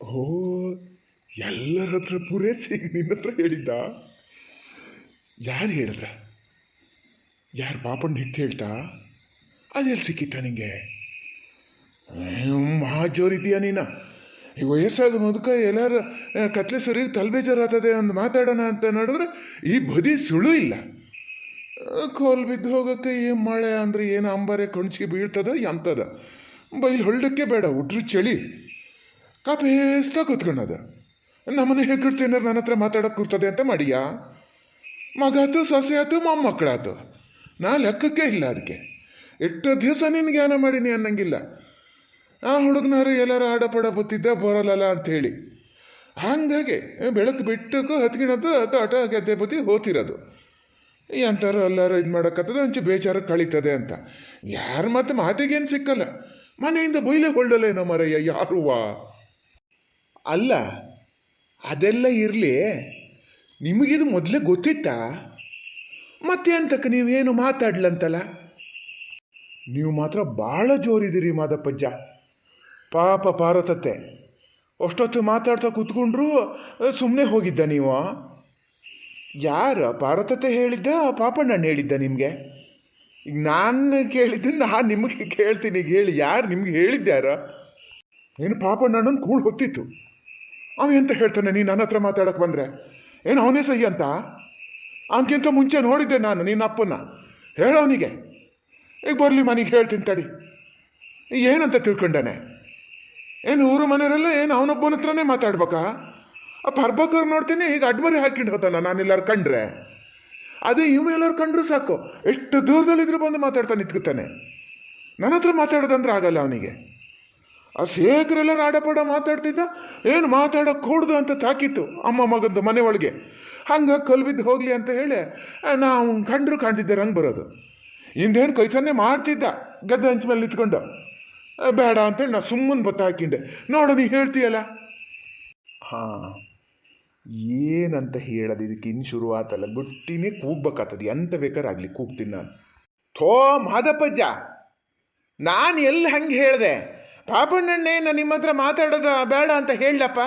ಓ, ಎಲ್ಲರ ಹತ್ರ ಪೂರೈಸಿ ನಿನ್ನ ಹತ್ರ ಹೇಳಿದ್ದ? ಯಾರು ಹೇಳಿದ್ರ? ಯಾರು ಪಾಪಣ್ಣ ಹಿಟ್ಟು ಹೇಳ್ತಾ? ಅದೆಲ್ಲಿ ಸಿಕ್ಕಿತ್ತ ನಿಂಗೆ? ಮಹಾಜೋರಿದೀಯ ನೀನ? ಈ ವಯಸ್ಸಾದ ಮುದುಕ ಎಲ್ಲಾರ ಕತ್ಲೆ ಸರಿ ತಲೆಬೇಜಾರಾಗ್ತದೆ ಅಂತ ಮಾತಾಡೋಣ ಅಂತ ನೋಡಿದ್ರೆ ಈ ಬದಿ ಸುಳು ಇಲ್ಲ. ಕೋಲ್ ಬಿದ್ದು ಹೋಗೋಕ್ಕೆ ಏನು ಮಳೆ ಅಂದ್ರೆ ಏನು ಅಂಬಾರೆ ಕಣ್ಚಿಗೆ ಬೀಳ್ತದ, ಎಂತದ? ಬೈಲ್ ಹೊಳ್ಳಕ್ಕೆ ಬೇಡ ಹುಟ್ರು ಚಳಿ. ಕಾಪೇಸ್ತಾ ಕೂತ್ಕೊಂಡದ ನಮ್ಮನೆ ಹೆಗ್ಗಿಡ್ತೇನಾರ ನನ್ನ ಹತ್ರ ಮಾತಾಡೋಕೆ ಕೂರ್ತದೆ ಅಂತ ಮಾಡಿಯಾ? ಮಗ ಆತು ಸೊಸೆ ಆತು ಮೊಮ್ಮಕ್ಕಳಾತು ನಾ ಲೆಕ್ಕಕ್ಕೆ ಇಲ್ಲ ಅದಕ್ಕೆ ಎಷ್ಟು ದಿವಸ ನಿನ್ನ ಜ್ಞಾನ ಮಾಡೀನಿ ಅನ್ನಂಗಿಲ್ಲ. ಆ ಹುಡುಗನಾರು ಎಲ್ಲಾರು ಆಡಪಾಡ ಬತ್ತಿದ್ದ ಅಂತ ಅಂಥೇಳಿ ಹಾಗಾಗಿ ಬೆಳಕು ಬಿಟ್ಟಕ್ಕೂ ಹತ್ಗಿಣದ್ದು ತೋಟ ಗೆದ್ದೆ ಬತ್ತಿ ಹೋತಿರೋದು. ಎಂತಾರು ಎಲ್ಲಾರು ಇದು ಮಾಡೋಕ್ಕತ್ತದ ಅಂಚೆ ಬೇಜಾರು ಕಳೀತದೆ ಅಂತ. ಯಾರು ಮತ್ತೆ ಮಾತಿಗೇನು ಸಿಕ್ಕಲ್ಲ. ಮನೆಯಿಂದ ಬೈಲೆ ಹೊಳ್ಳಲೇನೋ ಮರಯ್ಯ, ಯಾರುವಾ? ಅಲ್ಲ, ಅದೆಲ್ಲ ಇರಲಿ. ನಿಮಗಿದು ಮೊದಲೇ ಗೊತ್ತಿತ್ತಾ? ಮತ್ತೆ ಅಂತಕ್ಕೆ ನೀವೇನು ಮಾತಾಡ್ಲಂತಲ್ಲ? ನೀವು ಮಾತ್ರ ಭಾಳ ಜೋರಿದ್ದೀರಿ ಮಾದಪ್ಪಜ್ಜ. ಪಾಪ ಪಾರತತ್ತೆ ಅಷ್ಟೊತ್ತು ಮಾತಾಡ್ತಾ ಕೂತ್ಕೊಂಡ್ರು ಸುಮ್ಮನೆ ಹೋಗಿದ್ದ ನೀವು? ಯಾರು ಪಾರತತೆ ಹೇಳಿದ್ದ ಪಾಪಣ್ಣ ಹೇಳಿದ್ದ ನಿಮಗೆ? ಈಗ ನಾನು ಕೇಳಿದ್ದನ್ನು ನಾನು ನಿಮಗೆ ಕೇಳ್ತೀನಿ ಈಗ ಹೇಳಿ. ಯಾರು ನಿಮ್ಗೆ ಹೇಳಿದ್ದಾರ ಏನು ಪಾಪಣ್ಣನ ಕೂಳು ಹೊತ್ತಿತ್ತು. ಅವ ಎಂತ ಹೇಳ್ತಾನೆ? ನೀನು ನನ್ನ ಹತ್ರ ಮಾತಾಡಕ್ಕೆ ಬಂದರೆ. ಏನು ಅವನೇ ಸಹಿ ಅಂತ? ಅವನಿಗಿಂತ ಮುಂಚೆ ನೋಡಿದ್ದೆ ನಾನು ನಿನ್ನ ಅಪ್ಪನ ಹೇಳೋನಿಗೆ ಈಗ ಬರಲಿ ಮನೆಗೆ ಹೇಳ್ತೀನಿ ತಡಿ. ಏನಂತ ತಿಳ್ಕೊಂಡಾನೆ? ಏನು ಊರು ಮನೆಯವರೆಲ್ಲ ಏನು ಅವನೊಬ್ಬನ ಹತ್ರನೇ ಮಾತಾಡ್ಬೇಕಾ? ಆ ಪರ್ಬಕರ್ ನೋಡ್ತೀನಿ ಈಗ ಅಡ್ಮರಿ ಹಾಕಿಟ್ಟು ಹೋತಾನ ನಾನು ಎಲ್ಲಾರು ಕಂಡ್ರೆ. ಅದೇ ಇವು ಎಲ್ಲರೂ ಕಂಡ್ರು ಸಾಕು. ಎಷ್ಟು ದೂರದಲ್ಲಿದ್ರು ಬಂದು ಮಾತಾಡ್ತಾನೆ ನಿಂತ್ಕೊತಾನೆ ನನ್ನ ಹತ್ರ ಮಾತಾಡೋದಂದ್ರೆ ಆಗಲ್ಲ ಅವನಿಗೆ. ಆ ಶೇಖರೆಲ್ಲ ನಾಡಪಾಡ ಮಾತಾಡ್ತಿದ್ದ? ಏನು ಮಾತಾಡೋ ಕೂಡ್ದು ಅಂತ ತಾಕಿತ್ತು ಅಮ್ಮ ಮಗದ್ದು ಮನೆ ಒಳಗೆ. ಹಂಗೆ ಕಲ್ಬಿದ್ದು ಹೋಗಲಿ ಅಂತ ಹೇಳಿ ನಾವು ಕಂಡ್ರು ಕಾಣ್ತಿದ್ದೆ ರಂಗ್ ಬರೋದು. ಹಿಂದೇನು ಕೈಸನ್ನೇ ಮಾಡ್ತಿದ್ದ, ಗದ್ದೆ ಹಂಚ ಮೇಲೆ ನಿಂತ್ಕೊಂಡು. ಬೇಡ ಅಂತೇಳಿ ನಾ ಸುಮ್ಮನೆ ಬತ್ತ ಹಾಕಿಂಡೆ. ನೋಡು, ನೀ ಹೇಳ್ತೀಯಲ್ಲ? ಹಾಂ, ಏನಂತ ಹೇಳೋದು ಇದಕ್ಕೆ ಇನ್ನು ಶುರುವಾತಲ್ಲ? ಗುಟ್ಟಿನೇ ಕೂಗ್ಬೇಕಾಗ್ತದೆ ಎಂತ ಬೇಕಾರಾಗಲಿ ಕೂಗ್ತೀನಿ ನಾನು. ಥೋ, ಮಾದಪ್ಪಜ್ಜ, ನಾನು ಎಲ್ಲಿ ಹಂಗೆ ಹೇಳಿದೆ? ಪಾಪಣ್ಣಣ್ಣೇನ ನಿಮ್ಮ ಹತ್ರ ಮಾತಾಡೋದು ಬೇಡ ಅಂತ ಹೇಳಪ್ಪ.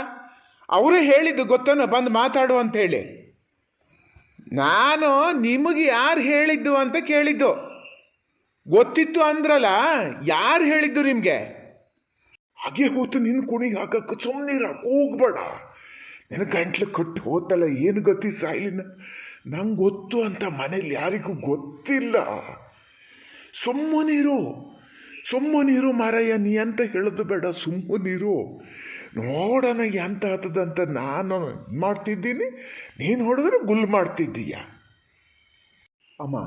ಅವರೇ ಹೇಳಿದ್ದು ಗೊತ್ತನ್ನು ಬಂದು ಮಾತಾಡು ಅಂತ ಹೇಳಿ. ನಾನು ನಿಮಗೆ ಯಾರು ಹೇಳಿದ್ದು ಅಂತ ಕೇಳಿದ್ದು. ಗೊತ್ತಿತ್ತು ಅಂದ್ರಲ್ಲ, ಯಾರು ಹೇಳಿದ್ದು ನಿಮಗೆ? ಹಾಗೆ ಹೋತು ನಿನ್ನ ಕುಣಿಗೆ ಹಾಕಕ್ಕೆ ಸುಮ್ಮನೆ ಹೋಗ್ಬೇಡ ನಿನ್ನ ಗಂಟ್ಲು ಕಟ್ಟು ಹೋತಲ್ಲ, ಏನು ಗೊತ್ತಿ ಸಾಯ್ಲಿನ? ನಂಗೆ ಗೊತ್ತು ಅಂತ ಮನೇಲಿ ಯಾರಿಗೂ ಗೊತ್ತಿಲ್ಲ. ಸುಮ್ಮನಿರು ಸುಮ್ಮನಿರು ಮಾರಯ್ಯ, ನೀ ಅಂತ ಹೇಳೋದು ಬೇಡ ಸುಮ್ಮನಿರು ನೋಡೋಣ ಎಂತ ಆತದಂತ ನಾನು ಮಾಡ್ತಿದ್ದೀನಿ. ನೀನು ಹೊಡೆದ್ರೆ ಗುಲ್ ಮಾಡ್ತಿದ್ದೀಯ. ಅಮ್ಮ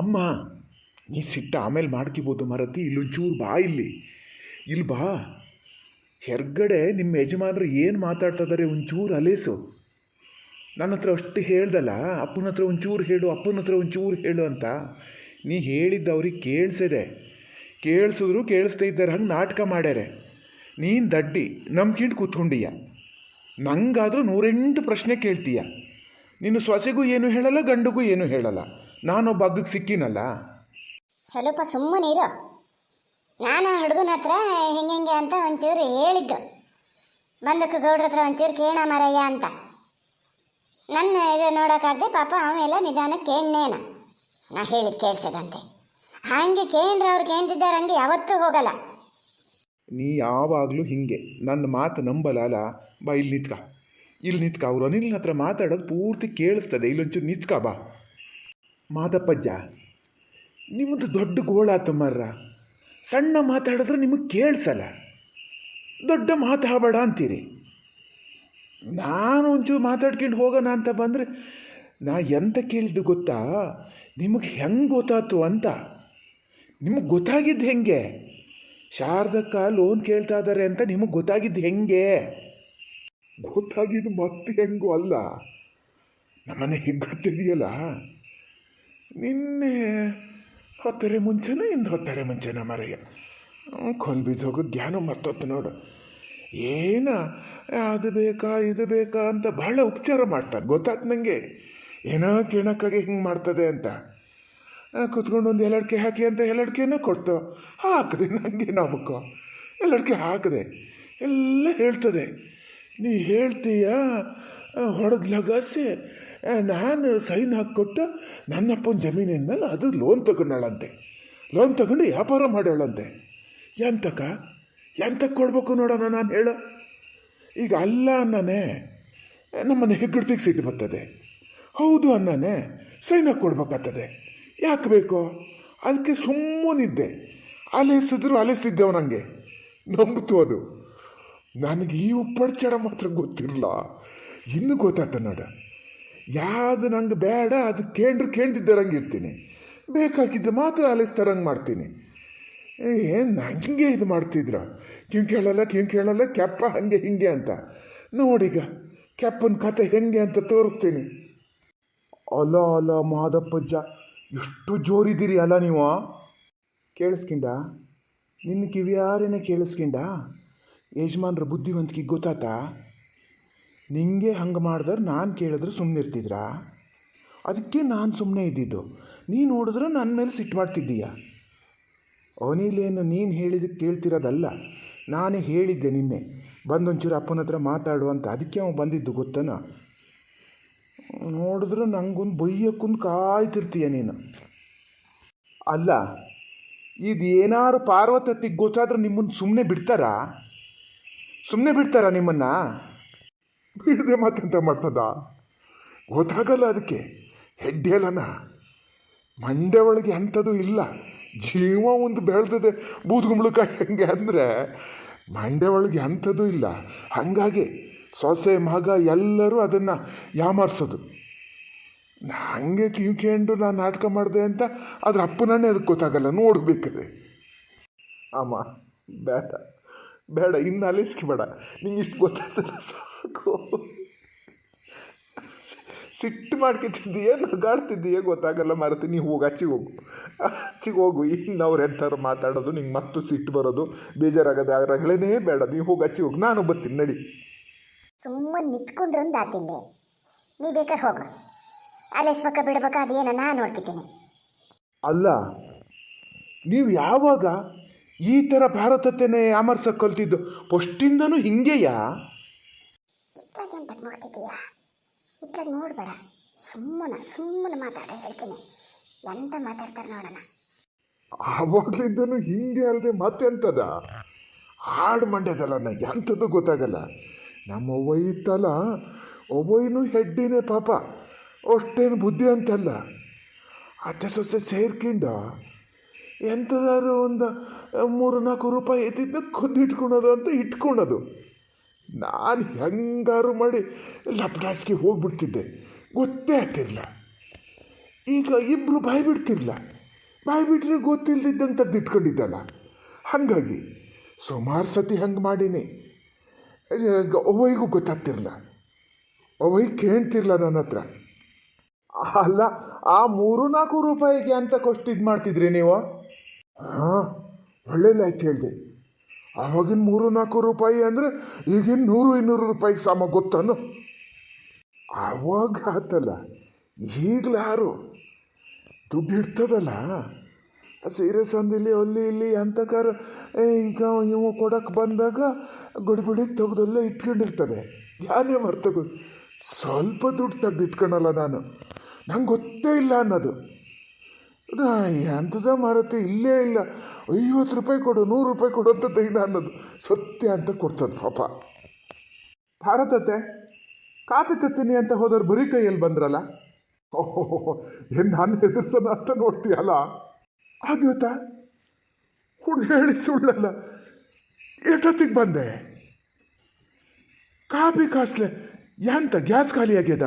ಅಮ್ಮ, ನೀ ಸಿಟ್ಟ ಆಮೇಲೆ ಮಾಡ್ಕಿಬೋದು ಮರತಿ ಇಲ್ಲೊಂಚೂರು ಬಾ ಇಲ್ಲಿ. ಇಲ್ಲಿ ಬಾ. ಹೆರ್ಗಡೆ ನಿಮ್ಮ ಯಜಮಾನರು ಏನು ಮಾತಾಡ್ತಿದ್ದಾರೆ ಒಂಚೂರು ಅಲೇಸು. ನನ್ನ ಹತ್ರ ಅಷ್ಟು ಹೇಳ್ದಲ್ಲ, ಅಪ್ಪನ ಹತ್ರ ಒಂಚೂರು ಹೇಳು, ಅಪ್ಪನ ಹತ್ರ ಒಂಚೂರು ಹೇಳು ಅಂತ. ನೀ ಹೇಳಿದ್ದು ಅವ್ರಿಗೆ ಕೇಳಿಸಿದೆ. ಕೇಳಿಸಿದ್ರು ಕೇಳಿಸ್ತಾ ಇದ್ದಾರೆ, ಹಂಗೆ ನಾಟಕ ಮಾಡ್ಯಾರೆ. ನೀನು ದಡ್ಡಿ ನಂಬ್ಕಿಂಡು ಕೂತ್ಕೊಂಡೀಯ? ನಂಗಾದರೂ ನೂರೆಂಟು ಪ್ರಶ್ನೆ ಕೇಳ್ತೀಯ? ನೀನು ಸೊಸೆಗೂ ಏನು ಹೇಳಲ್ಲ, ಗಂಡಿಗೂ ಏನು ಹೇಳಲ್ಲ. ನಾನೊಬ್ಬ ಅಗ್ಗಕ್ಕೆ ಸಿಕ್ಕಿನಲ್ಲ. ಸ್ವಲ್ಪ ಸುಮ್ಮನಿರು ನಾನು ಹುಡುಗನ ಹತ್ರ ಹೆಂಗೆ ಹೆಂಗೆ ಅಂತ ಒಂಚೂರು ಹೇಳಿದ್ದು. ಬಂದಕ್ಕೆ ಗೌಡ್ರ ಹತ್ರ ಒಂಚೂರು ಕೇಳ ಮರಯ್ಯ ಅಂತ. ನನ್ನ ಇದು ನೋಡೋಕ್ಕಾಗದೆ ಪಾಪ ಆಮೇಲೆ ನಿಧಾನಕ್ಕೆ ಎಣ್ಣೇನ. ನಾ ಹೇಳಿದ್ ಕೇಳ್ಸದಂತೆ. ಹಾಗೆ ಕೇಂದ್ರ ಅವ್ರು ಕೇಳ್ತಿದ್ದಾರೆ ಹಂಗೆ ಯಾವತ್ತೂ ಹೋಗಲ್ಲ. ನೀ ಯಾವಾಗಲೂ ಹಿಂಗೆ. ನನ್ನ ಮಾತು ನಂಬಲಾಲ. ಬಾ, ಇಲ್ಲಿ ನಿತ್ಕ. ಇಲ್ಲಿ ನಿತ್ಕ. ಅವ್ರು ಅನಿಲ್ನ ಹತ್ರ ಮಾತಾಡೋದು ಪೂರ್ತಿ ಕೇಳಿಸ್ತದೆ. ಇಲ್ಲೊಂಚೂರು ನಿತ್ಕ ಬಾ. ಮಾದಪ್ಪಜ್ಜ ನಿಮ್ಮದು ದೊಡ್ಡ ಗೋಳಾತು ಮರ್ರ. ಸಣ್ಣ ಮಾತಾಡಿದ್ರೆ ನಿಮಗೆ ಕೇಳಿಸಲ್ಲ. ದೊಡ್ಡ ಮಾತಾಡಬೇಡ ಅಂತೀರಿ. ನಾನು ಒಂಚೂರು ಮಾತಾಡ್ಕೊಂಡು ಹೋಗೋಣ ಅಂತ ಬಂದರೆ ನಾ ಎಂತ ಕೇಳಿದ್ದು ಗೊತ್ತಾ? ನಿಮಗೆ ಹೆಂಗೆ ಗೊತ್ತಾಯ್ತು ಅಂತ? ನಿಮಗೆ ಗೊತ್ತಾಗಿದ್ದು ಹೆಂಗೆ? ಶಾರದಕ್ಕ ಲೋನ್ ಕೇಳ್ತಾ ಇದ್ದಾರೆ ಅಂತ ನಿಮಗೆ ಗೊತ್ತಾಗಿದ್ದು ಹೆಂಗೆ? ಗೊತ್ತಾಗಿದ್ದು ಮತ್ತೆ ಹೆಂಗೂ ಅಲ್ಲ. ನಮ್ಮನೆ ಹಿಗ್ಗತ್ತಿದೆಯಲ್ಲ ನಿನ್ನೆ ಹೊತ್ತರೆ ಮುಂಚೆನೇ ಇಂದು ಹೊತ್ತರೆ ಮುಂಚೆನ ಮರೆಯ? ಕೊಲ್ಬಿದ್ದು ಹೋಗೋ ಜ್ಞಾನ ಮತ್ತೊತ್ತು ನೋಡು. ಏನ ಅದು ಬೇಕಾ, ಇದು ಬೇಕಾ ಅಂತ ಬಹಳ ಉಪಚಾರ ಮಾಡ್ತಾರೆ. ಗೊತ್ತಾಗ್ತ ನನಗೆ ಏನೋ ಕಿಣಕ್ಕಾಗಿ ಹಿಂಗೆ ಮಾಡ್ತದೆ ಅಂತ. ಕುತ್ಕೊಂಡು ಒಂದು ಎಲ್ಲಡ್ಕೆ ಹಾಕಿ ಅಂತ ಎಲ್ಲಡ್ಕೆನೂ ಕೊಡ್ತು. ಹಾಕಿದೆ ನನಗೆ ನಮಕ್ಕೋ ಎಲ್ಲಡ್ಕೆ ಹಾಕಿದೆ ಎಲ್ಲ ಹೇಳ್ತದೆ. ನೀ ಹೇಳ್ತೀಯ? ಹೊಡೆದು ಲಗಾಸೆ ನಾನು ಸೈನ್ ಹಾಕಿಕೊಟ್ಟು ನನ್ನಪ್ಪನ ಜಮೀನಿನ ಮೇಲೆ ಅದು ಲೋನ್ ತಗೊಂಡಳಂತೆ. ಲೋನ್ ತಗೊಂಡು ವ್ಯಾಪಾರ ಮಾಡೋಳಂತೆ ಎಂತಕ? ಎಂತಕ್ಕೆ ಕೊಡ್ಬೇಕು ನೋಡೋಣ ನಾನು ಹೇಳ. ಈಗ ಅಲ್ಲ ಅನ್ನನೇ ನಮ್ಮನ್ನು ಹೆಗ್ಗಡ್ತಿಗೆ ಸಿಟ್ಟು ಬರ್ತದೆ. ಹೌದು ಅನ್ನನೇ ಸೈನ್ ಹಾಕ್ಕೊಡ್ಬೇಕಾಗ್ತದೆ ಯಾಕೆ ಬೇಕು? ಅದಕ್ಕೆ ಸುಮ್ಮನಿದ್ದೆ. ಅಲೆಸಿದ್ರು ಅಲೆಸಿದ್ದೆವು ನನಗೆ ನಂಬಿತು ಅದು? ನನಗೆ ಈ ಉಪ್ಪಡ್ಚಡ ಮಾತ್ರ ಗೊತ್ತಿರಲ್ಲ ಇನ್ನೂ ಗೊತ್ತಾತ ನೋಡ. ಯಾವುದು ನಂಗೆ ಬೇಡ, ಅದು ಕೇಂದ್ರ ಕೇಳ್ದಿದ್ದರಂಗೆ ಇರ್ತೀನಿ ಬೇಕಾಗಿದ್ದು ಮಾತ್ರ ಅಲಿಸ್ತಾರಂಗೆ ಮಾಡ್ತೀನಿ. ಏನು ಹಂಗೆ ಇದು ಮಾಡ್ತಿದ್ರ? ಕಿಂಗ್ ಕೇಳಲ್ಲ ಕಿಂಗ್ ಕೇಳಲ್ಲ, ಕೆಪ್ಪ ಹಂಗೆ ಹಿಂಗೆ ಅಂತ. ನೋಡಿಗ, ಕೆಪ್ಪನ ಕತೆ ಹೆಂಗೆ ಅಂತ ತೋರಿಸ್ತೀನಿ. ಅಲ ಅಲ ಮಾದಪ್ಪಜ್ಜ ಎಷ್ಟು ಜೋರಿದ್ದೀರಿ ಅಲ್ಲ ನೀವು? ಕೇಳಿಸ್ಕಿಂಡ? ನಿನ್ನ ಕಿವಿಯಾರೇನೆ ಕೇಳಿಸ್ಕಿಂಡ? ಯಜಮಾನ್ರ ಬುದ್ಧಿವಂತಿಕೆ ಗೊತ್ತಾತ ನಿಂಗೆ ಹಂಗೆ ಮಾಡಿದ್ರೆ ನಾನು ಕೇಳಿದ್ರೆ ಸುಮ್ಮನೆ ಇರ್ತಿದ್ರಾ ಅದಕ್ಕೆ ನಾನು ಸುಮ್ಮನೆ ಇದ್ದಿದ್ದು. ನೀನು ನೋಡಿದ್ರೆ ನನ್ನ ಮೇಲೆ ಸಿಟ್ಟು ಮಾಡ್ತಿದ್ದೀಯ? ಅವನಿಲೇನು ನೀನು ಹೇಳಿದಕ್ಕೆ ಕೇಳ್ತಿರೋದಲ್ಲ. ನಾನೇ ಹೇಳಿದ್ದೆ ನಿನ್ನೆ. ಬಂದೊಂಚೂರು ಅಪ್ಪನ ಹತ್ರ ಮಾತಾಡು ಅಂತ. ಅದಕ್ಕೆ ಅವನು ಬಂದಿದ್ದು ಗೊತ್ತನ? ನೋಡಿದ್ರೆ ನಂಗೊಂದು ಬೈಯಕ್ಕೊಂದು ಕಾಯ್ತಿರ್ತೀಯ ನೀನು. ಅಲ್ಲ ಇದು ಏನಾರು ಪಾರ್ವತತ್ತಿಗೆ ಗೊತ್ತಾದ್ರೆ ನಿಮ್ಮನ್ನು ಸುಮ್ಮನೆ ಬಿಡ್ತಾರಾ? ಸುಮ್ಮನೆ ಬಿಡ್ತಾರಾ ನಿಮ್ಮನ್ನು? ಬಿಡದೆ ಮಾತಂತ ಮಾಡ್ತದ? ಗೊತ್ತಾಗಲ್ಲ ಅದಕ್ಕೆ. ಹೆಡ್ಡೆಲನ ಮಂಡ್ಯ ಒಳಗೆ ಅಂಥದ್ದು ಇಲ್ಲ. ಜೀವ ಒಂದು ಬೆಳೆದದೆ. ಬೂದ್ಗುಂಬಳಕಾಯಿ ಹೆಂಗೆ ಅಂದರೆ ಮಂಡ್ಯ ಒಳಗೆ ಅಂಥದ್ದು ಇಲ್ಲ. ಹಾಗಾಗಿ ಸೊಸೆ ಮಗ ಎಲ್ಲರೂ ಅದನ್ನು ಯಾಮಾರಿಸೋದು. ಹಂಗೆ ಕಿಂಕೆಂಡು ನಾನು ನಾಟಕ ಮಾಡಿದೆ ಅಂತ ಅದ್ರ ಅಪ್ಪನನ್ನೇ ಅದಕ್ಕೆ ಗೊತ್ತಾಗಲ್ಲ, ನೋಡ್ಬೇಕಾದ್ರೆ. ಆಮ ಬೇಡ ಬೇಡ, ಇನ್ನು ಅಲಿಸ್ಕಿ ಬೇಡ. ನಿಂಗೆ ಇಷ್ಟು ಗೊತ್ತಾಗ್ತಲ್ಲ ಸಾಕು. ಸಿಟ್ಟು ಮಾಡ್ಕೊತಿದ್ದೀಯ, ನಗಾಡ್ತಿದ್ದೀಯ ಗೊತ್ತಾಗಲ್ಲ ಮಾರತಿ ನೀವು ಹೋಗಿ ಅಚ್ಚಿಗೆ ಹೋಗು. ಅಚ್ಚಿಗೆ ಹೋಗು, ಇನ್ನು ಅವ್ರು ಎಂಥವ್ರು ಮಾತಾಡೋದು, ನಿಂಗೆ ಮತ್ತು ಸಿಟ್ಟು ಬರೋದು, ಬೇಜಾರಾಗೋದು ಹೇಳೇನೇ ಬೇಡ ನೀವು ಹೋಗಿ ಅಚ್ಚಿಗೆ ಹೋಗಿ. ನಾನು ಬರ್ತೀನಿ, ನಡಿ. ಸುಮ್ಮನೆ ನಿಂತ್ಕೊಂಡ್ರೆ ಒಂದು ಆತಿಂದೆ ನೀ ಬೇಕಾದ್ರೆ ಹೋಗು ಅಲೆಸ್ಬೇಕ ಬಿಡ್ಬೇಕ? ಅದೇನ ನಾ ನೋಡ್ತಿದ್ದೀನಿ. ಅಲ್ಲ ನೀವು ಯಾವಾಗ ಈ ಥರ ಭಾರತತೆನೆ ಯಾಮರ್ಸಕ್ಕೆ ಕಲ್ತಿದ್ದು? ಫಸ್ಟಿಂದನೂ ಹಿಂಗೆಯಾ? ಇತ್ತಾಗ ಎಂತಕ್ಕೆ ನೋಡ್ತಿದ್ದೀಯ? ಇತ್ತಾಗ ನೋಡಬೇಡ. ಸುಮ್ಮನೆ ಸುಮ್ಮನೆ ಮಾತಾಡ ಹೇಳ್ತೀನಿ. ಎಂತ ಮಾತಾಡ್ತಾರೆ ನೋಡೋಣ. ಆವಾಗಲಿಂದನೂ ಹಿಂಗೆ ಅಲ್ಲದೆ ಮತ್ತೆಂತದ? ಹಾಡು ಮಂಡ್ಯದಲ್ಲ ಎಂಥದ್ದು ಗೊತ್ತಾಗಲ್ಲ. ನಮ್ಮ ಅವ್ವ ಇತ್ತಲ್ಲ ಒಬ್ಬಯ್ನು ಹೆಡ್ಡಿನೇ ಪಾಪ, ಅಷ್ಟೇನು ಬುದ್ಧಿ ಅಂತಲ್ಲ. ಅತ್ತೆ ಸೊಸೆ ಸೇರ್ಕೊಂಡು ಎಂಥದಾದ್ರು ಒಂದು ಮೂರು ನಾಲ್ಕು ರೂಪಾಯಿ ಎತ್ತಿದ್ನ ಖುದ್ದು ಇಟ್ಕೊಳೋದು ಅಂತ ಇಟ್ಕೊಳೋದು. ನಾನು ಹೆಂಗಾರು ಮಾಡಿ ಲಪ್ಡಾಸ್ಗೆ ಹೋಗ್ಬಿಡ್ತಿದ್ದೆ. ಗೊತ್ತೇ ಆಗ್ತಿರಲಿಲ್ಲ. ಈಗ ಇಬ್ಬರು ಬಾಯಿ ಬಿಡ್ತಿರ್ಲ ಬಾಯಿ ಬಿಟ್ಟರೆ ಗೊತ್ತಿಲ್ದಿದ್ದಂಗೆ ತೆಗ್ದು ಇಟ್ಕೊಂಡಿದ್ದಲ್ಲ ಹಾಗಾಗಿ ಸುಮಾರು ಸತಿ ಹಂಗೆ ಮಾಡೀನಿ. ಅವ್ವಯ್ಗೂ ಗೊತ್ತಾಗ್ತಿರಲ್ಲ ಅವ್ವಯ್ಯ ಕೇಳ್ತಿರ್ಲ ನನ್ನ ಹತ್ರ. ಅಲ್ಲ, ಆ ಮೂರು ನಾಲ್ಕು ರೂಪಾಯಿಗೆ ಅಂತ ಕೊಷ್ಟು ಇದು ಮಾಡ್ತಿದ್ರಿ ನೀವು? ಹಾಂ ಒಳ್ಳೆಯಲ್ಲ ಹೇಳಿದೆ. ಆವಾಗಿನ ಮೂರು ನಾಲ್ಕು ರೂಪಾಯಿ ಅಂದರೆ ಈಗಿನ ನೂರು ಇನ್ನೂರು ರೂಪಾಯಿಗೆ ಸಮ ಗೊತ್ತಾನು? ಆವಾಗ ಆತಲ್ಲ, ಈಗಲಾರು ದುಡ್ಡು ಇರ್ತದಲ್ಲ? ಆ ಸೀರೆ ಸಂದಿಲಿ, ಅಲ್ಲಿ ಇಲ್ಲಿ ಅಂತಕಾರ ಈಗ ಇವು ಕೊಡಕ್ಕೆ ಬಂದಾಗ ಗುಡಿಗುಡಿ ತೆಗೆದಲ್ಲೇ ಇಟ್ಕೊಂಡಿರ್ತದೆ. ಯಾನೇ ಮರ್ತಗು. ಸ್ವಲ್ಪ ದುಡ್ಡು ತೆಗ್ದು ಇಟ್ಕೊಳಲ್ಲ ನಾನು. ನಂಗೆ ಗೊತ್ತೇ ಇಲ್ಲ ಅನ್ನೋದು. ಎಂಥದ ಮಾರುತಿ ಇಲ್ಲೇ ಇಲ್ಲ. ಐವತ್ತು ರೂಪಾಯಿ ಕೊಡು, ನೂರು ರೂಪಾಯಿ ಕೊಡು ಅಂತ ದೈನ ಅನ್ನೋದು ಸತ್ಯ ಅಂತ ಕೊಡ್ತದೆ ಪಾಪ. ಭಾರತತೆ ಕಾಪಿ ತತ್ತೀನಿ ಅಂತ ಹೋದವ್ರು ಬರೀ ಕೈಯಲ್ಲಿ ಬಂದ್ರಲ್ಲ? ಓಹೋ, ಏನು ನಾನು ಹೆದರ್ಸೋಣ ಅಂತ ನೋಡ್ತೀಯಲ್ಲ? ಆಗೋತಾ ಹುಡುಗ ಹೇಳಿ ಸುಳ್ಳಲ್ಲ. ಎಷ್ಟೊತ್ತಿಗೆ ಬಂದೆ? ಕಾಪಿ ಕಾಸ್ಲೆ ಎಂತ ಗ್ಯಾಸ್ ಖಾಲಿ ಆಗ್ಯದ